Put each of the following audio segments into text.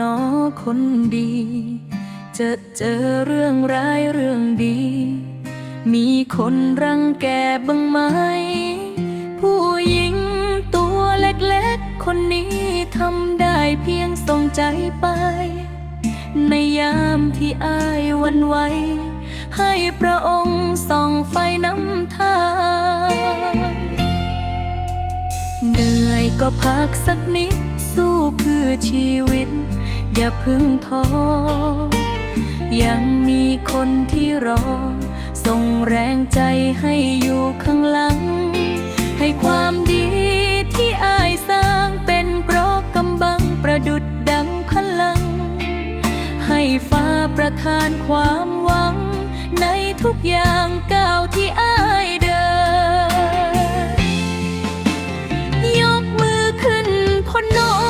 นอคนดี จะเจอเรื่องร้ายเรื่องดี มีคนรังแกบ้างไหม ผู้หญิงตัวเล็กๆ คนนี้ทำได้เพียงส่งใจไป ในยามที่อายวันไหวให้พระองค์ส่องไฟน้ำทางเหนื่อยก็พักสักนิดสู้เพื่อชีวิต อย่าเพึ่งท้อ ยังมีคนที่รอ ส่งแรงใจให้อยู่ข้างหลัง ให้ความดีที่อายสร้างเป็นเกรอกกำบังประดุดดังพลัง ให้ฟ้าประทานความหวัง ในทุกอย่างก้าวที่อายเดิน ยกมือขึ้นพนม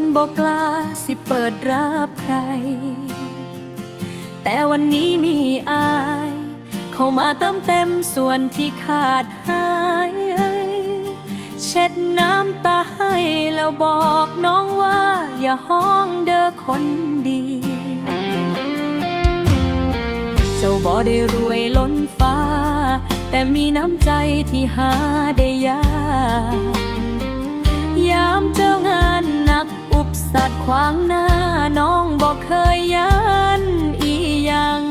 นบอกกล้าสิเปิดรับใคร แต่วันนี้มีอาย เข้ามาเติมเต็มส่วนที่ขาดหาย เช็ดน้ำตาให้แล้วบอกน้องว่าอย่าห้องเด้อคนดี เจ้าบ่ได้รวยล้นฟ้า แต่มีน้ำใจที่หาได้ยากยามเจ้างานหนัก สัตว์ขวางหน้าน้องบอกเคยยันอียัง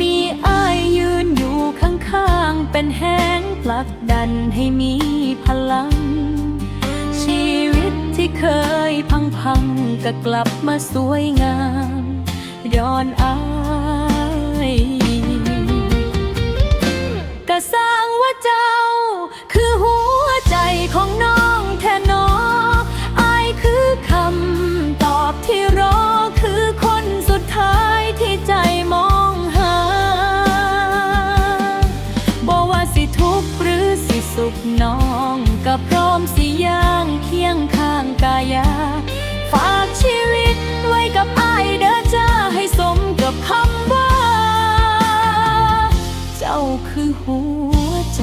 มีอายยืนอยู่ข้างๆ เป็นแห้งปลักดันให้มีพลัง ชีวิตที่เคยพังๆ ก็กลับมาสวยงามย้อนอายก็สร้างว่าเจ้า คือหัวใจของน้อง สิสุขน้องก็พร้อมสิย่างเคียงข้างกายา ฝากชีวิตไว้กับอายเด้อจ้าให้สมกับคำว่า เจ้าคือหัวใจ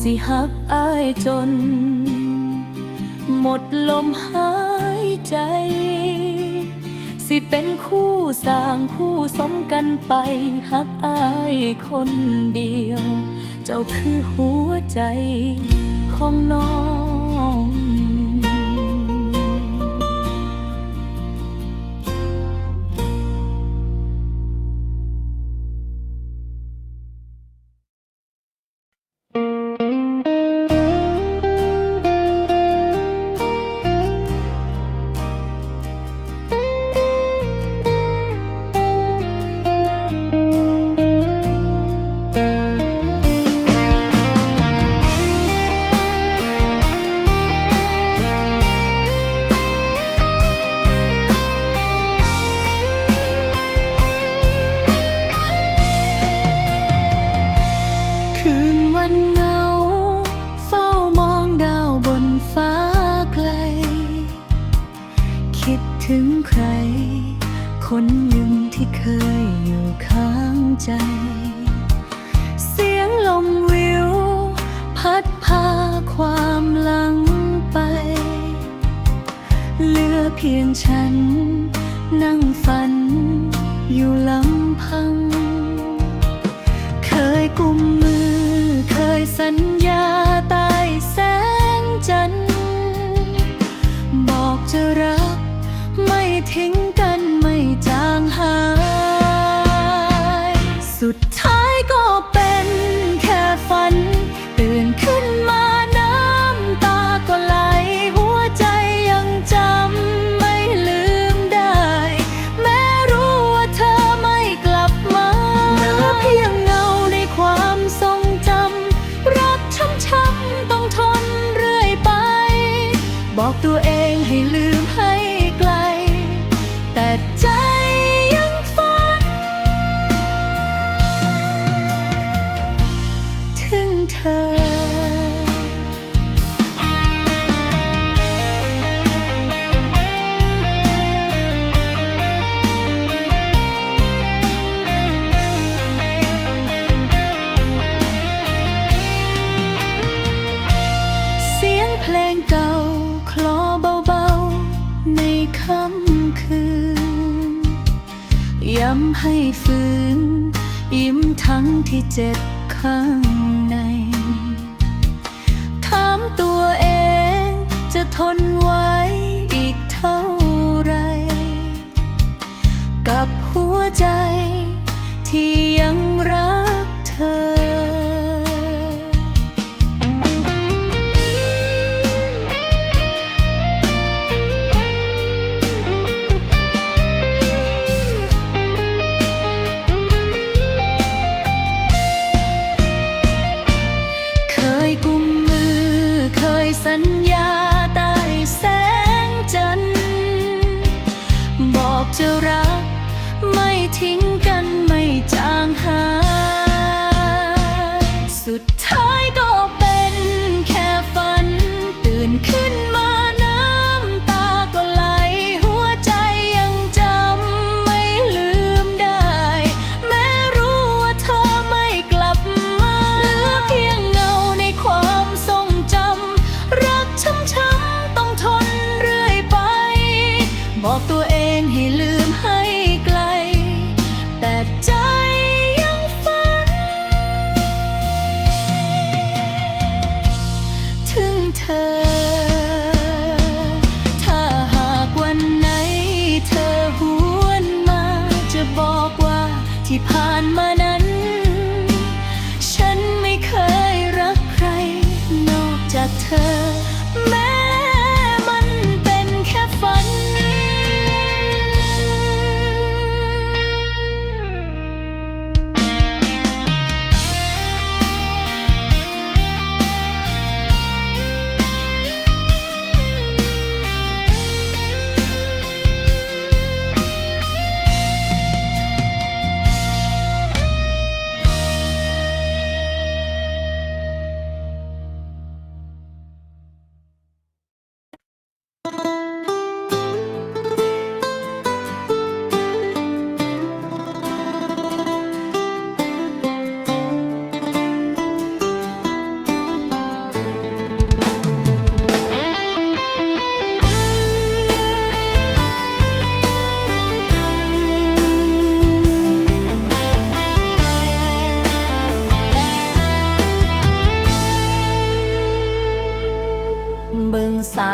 สิหักอายจน หมดลมหายใจ สิเป็นคู่สร้างคู่สมกันไปหักอายคนเดียว เจ้าคือหัวใจของน้อง ถึงใคร คนหนึ่งที่เคยอยู่ข้างใจ เสียงลมวิว พัดพาความหลังไป เหลือเพียงฉัน นั่งฝัน อยู่ลำพัง เคยกุมมือเคยสัญญาต้แทิ้งกันไม่จางหาย สุดท้ายก็เป็นแค่ฝัน ตื่นขึ้นมาน้ำตาก็ไหล หัวใจยังจำไม่ลืมได้ แม้รู้ว่าเธอไม่กลับมาเหลือเพียงเงาในความทรงจำ รักช้ำๆต้องทนเรื่อยไป บอกตัวเองให้ลืม ให้ฟื้น ยิ้มทั้งที่เจ็บข้างใน ถามตัวเองจะทนไว้อีกเท่าไร กับหัวใจที่ยังรัก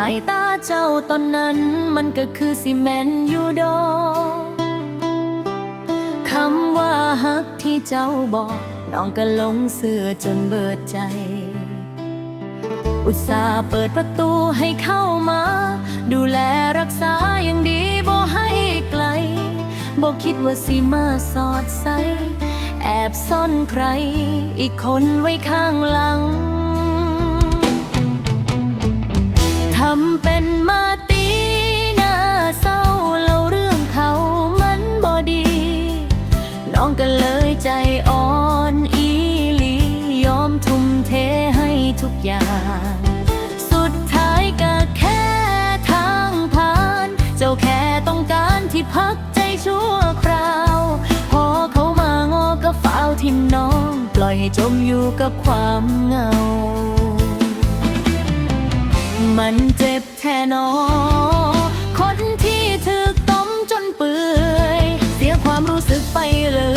ายตาเจ้าตอนนั้นมันก็คือซีเมนต์อยู่ดคำว่าฮักที่เจ้าบอก น้องก็หลงเสือจนเบิดใจ อุตส่าห์เปิดประตูให้เข้ามา ดูแลรักษาอย่างดีบ่ให้ไกลบ่คิดว่าสิมาสอดใส แอบซ่อนใคร อีกคนไว้ข้างหลังำเป็นมาตีหน้าเศร้าเล่าเรื่องเขามันบอดี น้องก็เลยใจอ่อนอีหลียอมทุ่มเทให้ทุกอย่าง สุดท้ายก็แค่ทางผ่าน เจ้าแค่ต้องการที่พักใจชั่วคราว พอเขามางอก็ฝ้าวทิมน้อง ปล่อยให้จมอยู่กับความเหงา มันเจ็บแท้นอ คนที่ถึกต้มจนเปื่อย เสียความรู้สึกไปเลย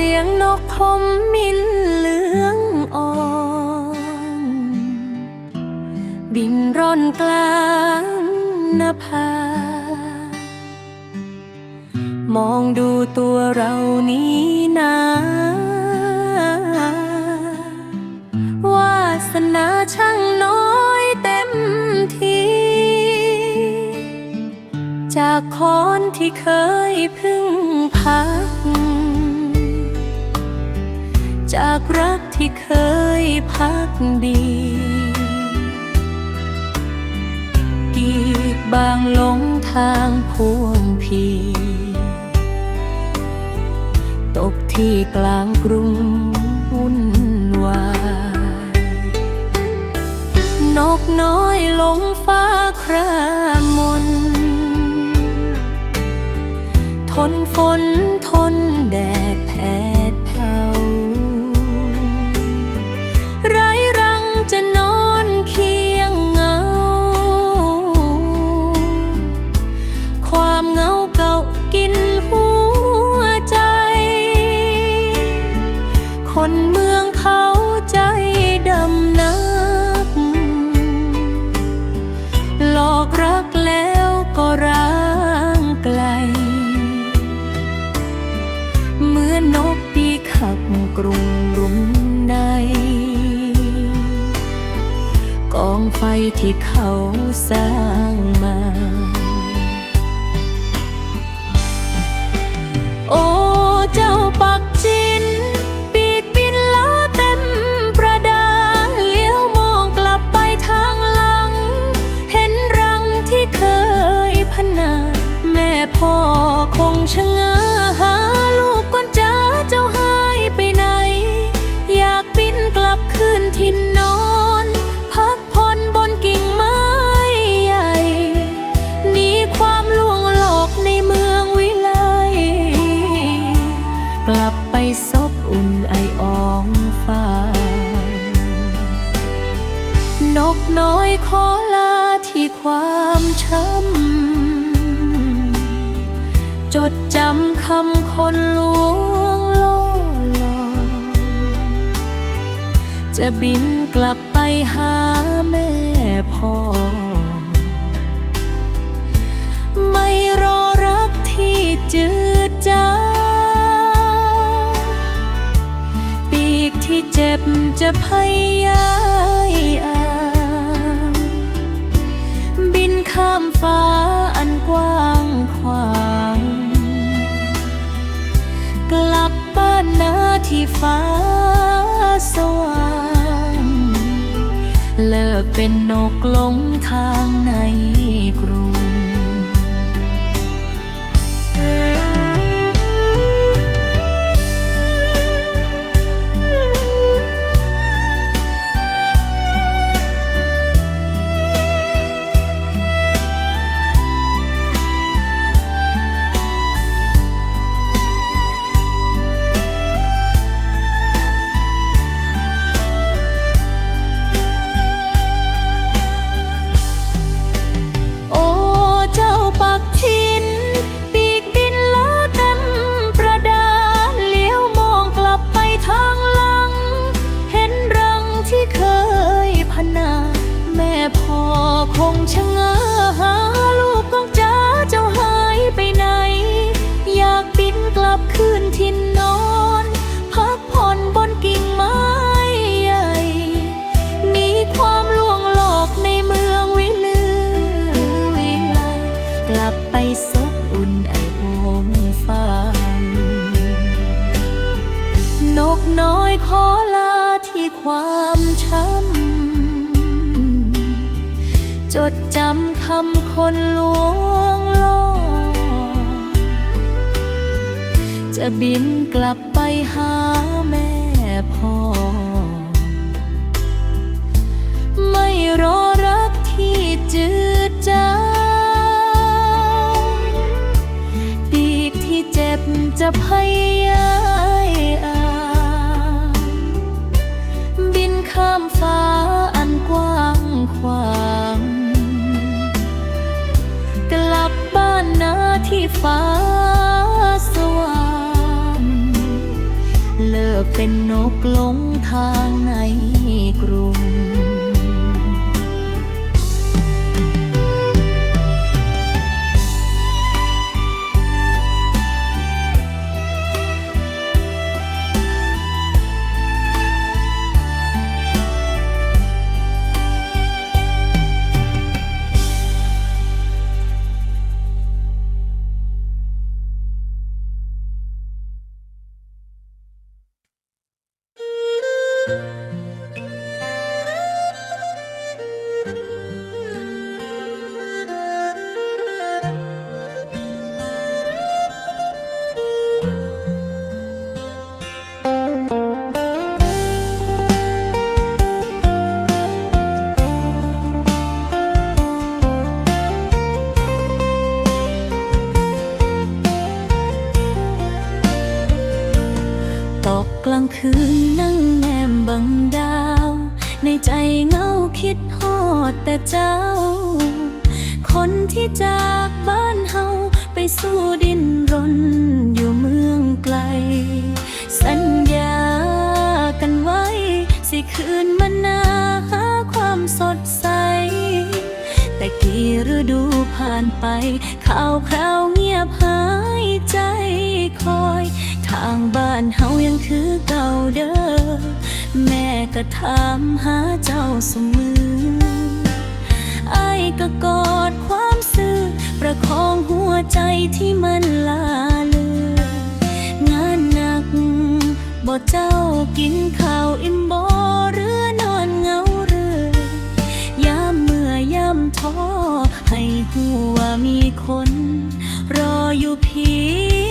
สียงนกพมมินเหลืองอ่อนบินร่อนกลางนภามองดูตัวเรานี้นาวาสนาช่างน้อยเต็มทีจากคนที่เคยพึ่งพัก จากรักที่เคยพักดี กีดบางหลงทางพวงพีตกที่กลางกรุงวุ่นวายนกน้อยหลงฟ้าครามน ทนฝนทนแดด ไฟที่เขาสร้างมา โอ้เจ้าปัก จดจำคำคนลวงล่อลอกจะบินกลับไปหาแม่พ่อ ไม่รอรักที่จืดจางปีกที่เจ็บจะพยายามบินข้ามฟ้าอันกว้าง ที่ฟ้าสว่างเลิกเป็นนกลงทางในกรุง คนลวงล่อจะบินกลับไปหาแม่พ่อ ไม่รอรักที่จืดจางปีกที่เจ็บจะพยายาม ที่ฟ้าสว่างเลิกเป็นนกลงทางในกรุง ก็ถามหาเจ้าเสมอไอ้ก็กอดความซื่อ ประคองหัวใจที่มันลาเลืองานหนักบ่เจ้ากินข้าวอิ่มบ่หรือนอนเงาเรือยามเมื่อยามท้อให้หัวมีคน รออยู่เพียง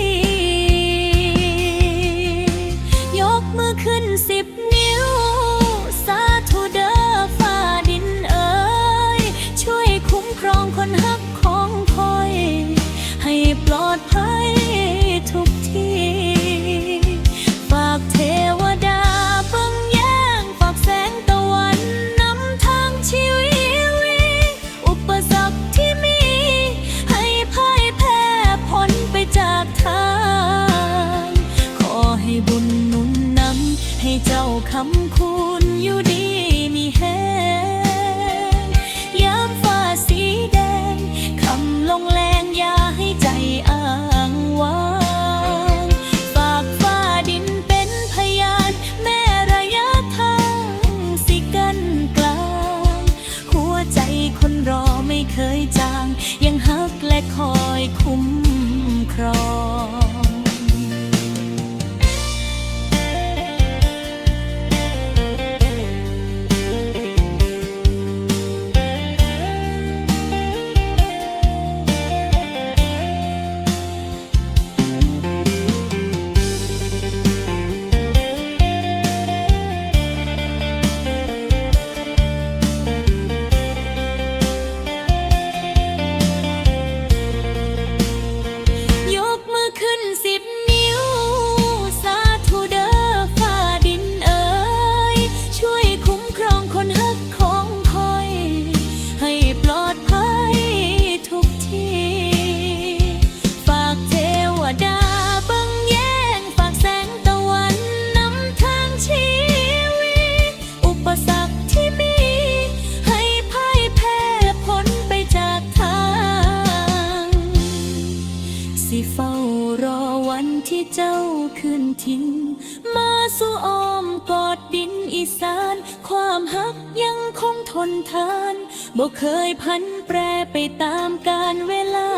สู่อ้อมกอดดินอีสาน ความฮักยังคงทนทานบ่เคยพันแปรไปตามกาลเวลา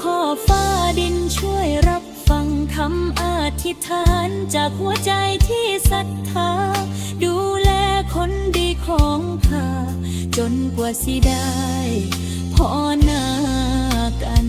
ขอฟ้าดินช่วยรับฟังคำอธิษฐานจากหัวใจที่ศรัทธา ดูแลคนดีของข้าจนกว่าสิได้พอนากัน